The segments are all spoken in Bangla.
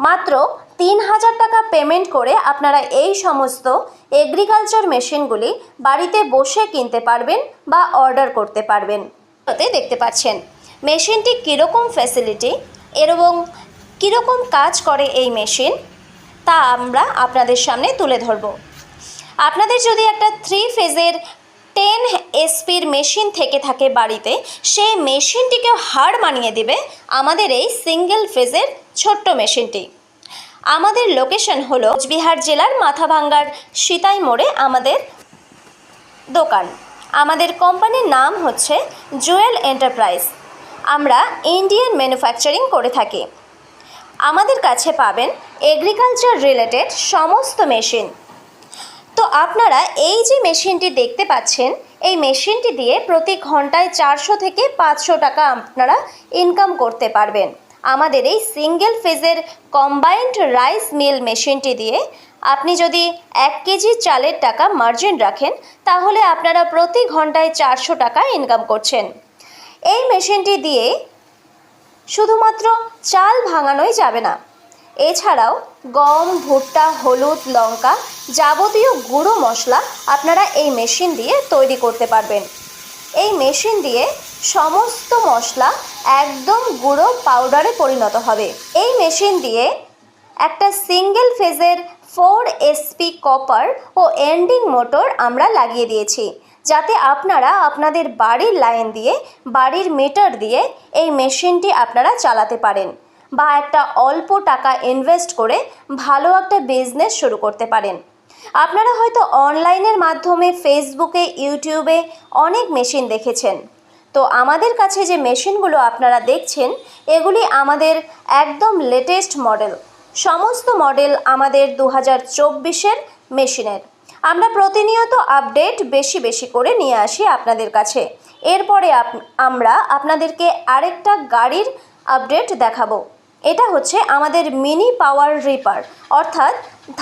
মাত্র তিন হাজার টাকা পেমেন্ট করে আপনারা এই সমস্ত এগ্রিকালচার মেশিনগুলি বাড়িতে বসে কিনতে পারবেন বা অর্ডার করতে পারবেন। দেখতে পাচ্ছেন মেশিনটি কীরকম ফ্যাসিলিটি এবং কীরকম কাজ করে এই মেশিন তা আমরা আপনাদের সামনে তুলে ধরব। আপনাদের যদি একটা থ্রি ফেজের টেন এসপির মেশিন থেকে থাকে বাড়িতে, সেই মেশিনটিকেও হার মানিয়ে দেবে আমাদের এই সিঙ্গেল ফেজের ছোট্ট মেশিনটি। আমাদের লোকেশন হলো কোচবিহার জেলার মাথাভাঙ্গার সিতাই মোড়ে আমাদের দোকান। আমাদের কোম্পানির নাম হচ্ছে জুয়েল এন্টারপ্রাইজ। আমরা ইন্ডিয়ান ম্যানুফ্যাকচারিং করে থাকি। আমাদের কাছে পাবেন এগ্রিকালচার রিলেটেড সমস্ত মেশিন। তো আপনারা এই যে মেশিনটি দেখতে পাচ্ছেন, এই মেশিনটি দিয়ে প্রতি ঘন্টায় চারশো থেকে পাঁচশো টাকা আপনারা ইনকাম করতে পারবেন। আমাদের এই সিঙ্গেল ফেজের কম্বাইন্ড রাইস মিল মেশিনটি দিয়ে আপনি যদি এক কেজি চালের টাকা মার্জিন রাখেন, তাহলে আপনারা প্রতি ঘন্টায় চারশো টাকা ইনকাম করছেন। এই মেশিনটি দিয়ে শুধুমাত্র চাল ভাঙানোই যাবে না এছাড়াও গম, ভুট্টা, হলুদ, লঙ্কা যাবতীয় গুঁড়ো মশলা আপনারা এই মেশিন দিয়ে তৈরি করতে পারবেন। এই মেশিন দিয়ে সমস্ত মশলা একদম গুঁড়ো পাউডারে পরিণত হবে। এই মেশিন দিয়ে একটা সিঙ্গেল ফেজের ফোর এসপি কপার ও এন্ডিং মোটর আমরা লাগিয়ে দিয়েছি, যাতে আপনারা আপনাদের বাড়ির লাইন দিয়ে, বাড়ির মিটার দিয়ে এই মেশিনটি আপনারা চালাতে পারেন। বা একটা অল্প টাকা ইনভেস্ট করে ভালো একটা বিজনেস শুরু করতে পারেন। আপনারা হয়তো অনলাইনের মাধ্যমে ফেসবুকে ইউটিউবে অনেক মেশিন দেখেছেন। তো আমাদের কাছে যে মেশিনগুলো আপনারা দেখছেন, এগুলি আমাদের একদম লেটেস্ট মডেল সমস্ত মডেল আমাদের দু হাজার চব্বিশের মেশিনের আমরা প্রতিনিয়ত আপডেট বেশি বেশি করে নিয়ে আসি আপনাদের কাছে। এরপরে আমরা আপনাদেরকে আরেকটা গাড়ির আপডেট দেখাবো। এটা হচ্ছে আমাদের মিনি পাওয়ার রিপার অর্থাৎ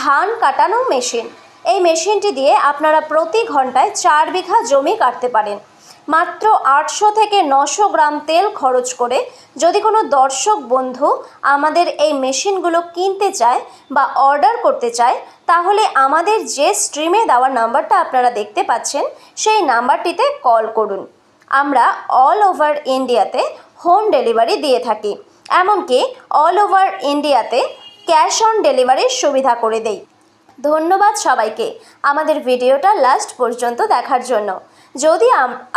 ধান কাটানো মেশিন এই মেশিনটি দিয়ে আপনারা প্রতি ঘন্টায় চার বিঘা জমি কাটতে পারেন। মাত্র আটশো থেকে নশো গ্রাম তেল খরচ করে যদি কোনো দর্শক বন্ধু আমাদের এই মেশিনগুলো কিনতে চায় বা অর্ডার করতে চায়, তাহলে আমাদের যে স্ট্রিমে দেওয়া নাম্বারটা আপনারা দেখতে পাচ্ছেন, সেই নাম্বারটিতে কল করুন। আমরা অল ওভার ইন্ডিয়াতে হোম ডেলিভারি দিয়ে থাকি। এমনকি অল ওভার ইন্ডিয়াতে ক্যাশ অন ডেলিভারির সুবিধা করে দেই। ধন্যবাদ সবাইকে আমাদের ভিডিওটা লাস্ট পর্যন্ত দেখার জন্য। যদি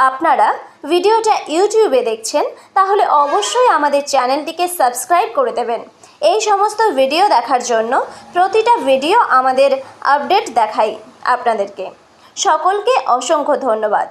আপনারা ভিডিওটা ইউটিউবে দেখছেন, তাহলে অবশ্যই আমাদের চ্যানেলটিকে সাবস্ক্রাইব করে দেবেন। এই সমস্ত ভিডিও দেখার জন্য প্রতিটা ভিডিও আমাদের আপডেট দেখাই আপনাদেরকে। সকলকে অসংখ্য ধন্যবাদ।